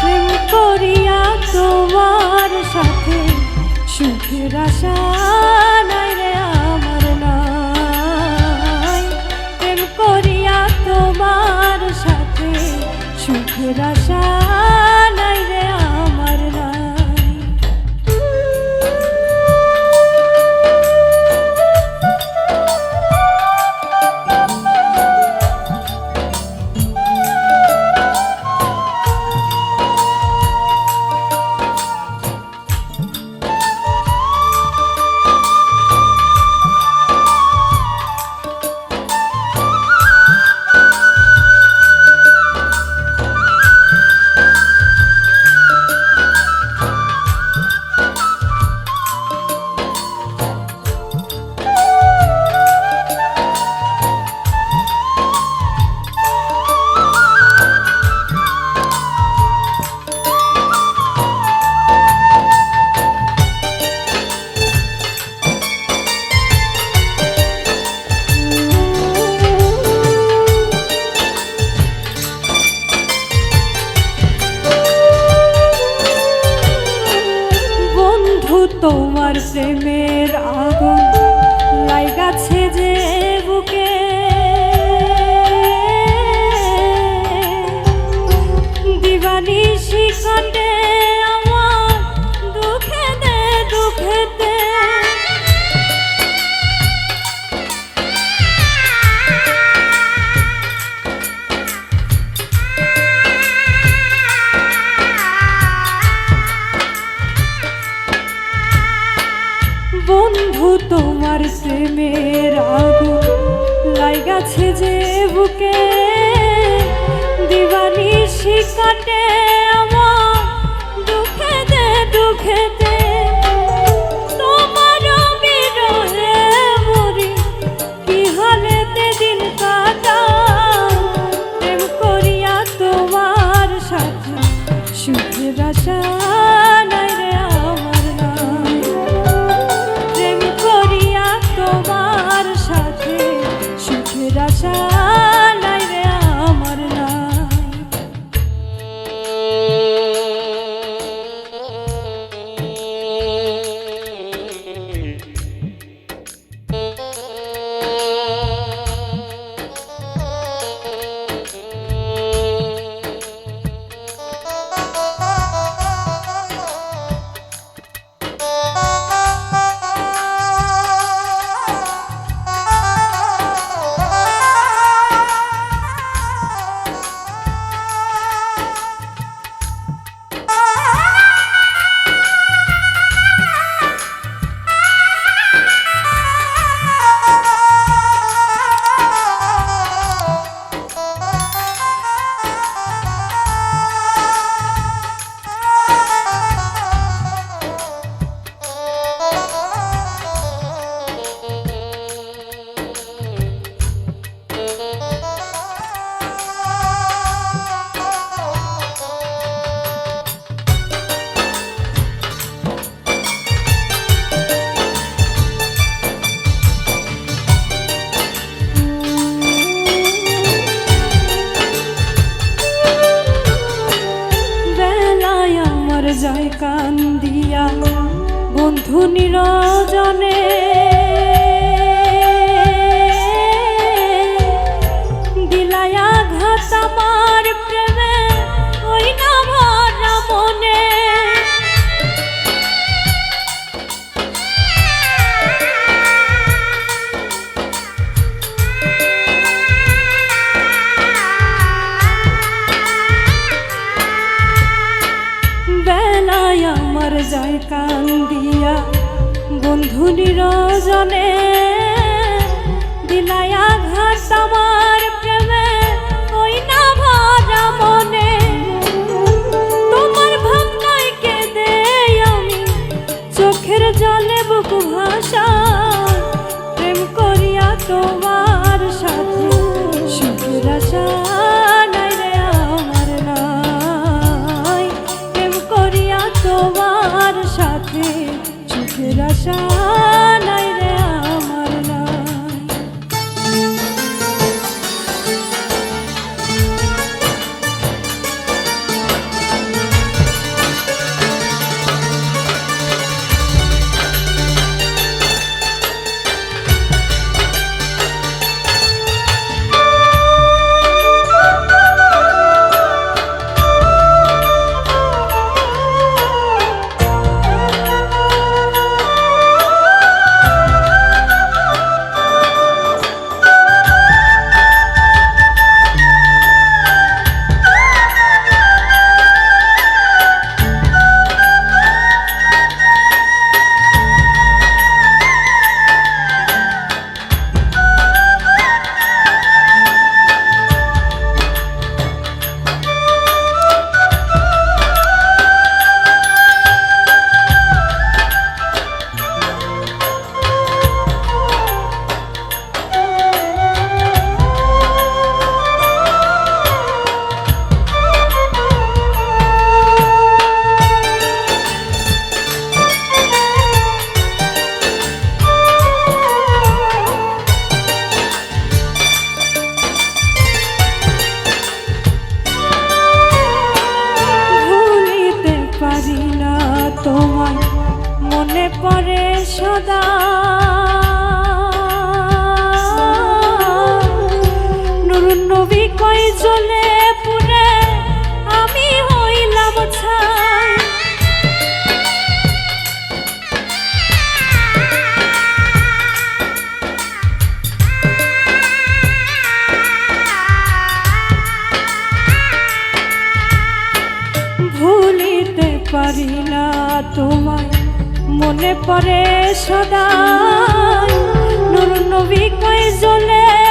প্রেম করিয়া তোমার সাথে সুখের আশা তোমার সে মেয়ের আগুন লাইগাছে। জনে ধুনির জনে দিলায়া ঘাট だ মনে পরে সদা নূর নবী কয় জলে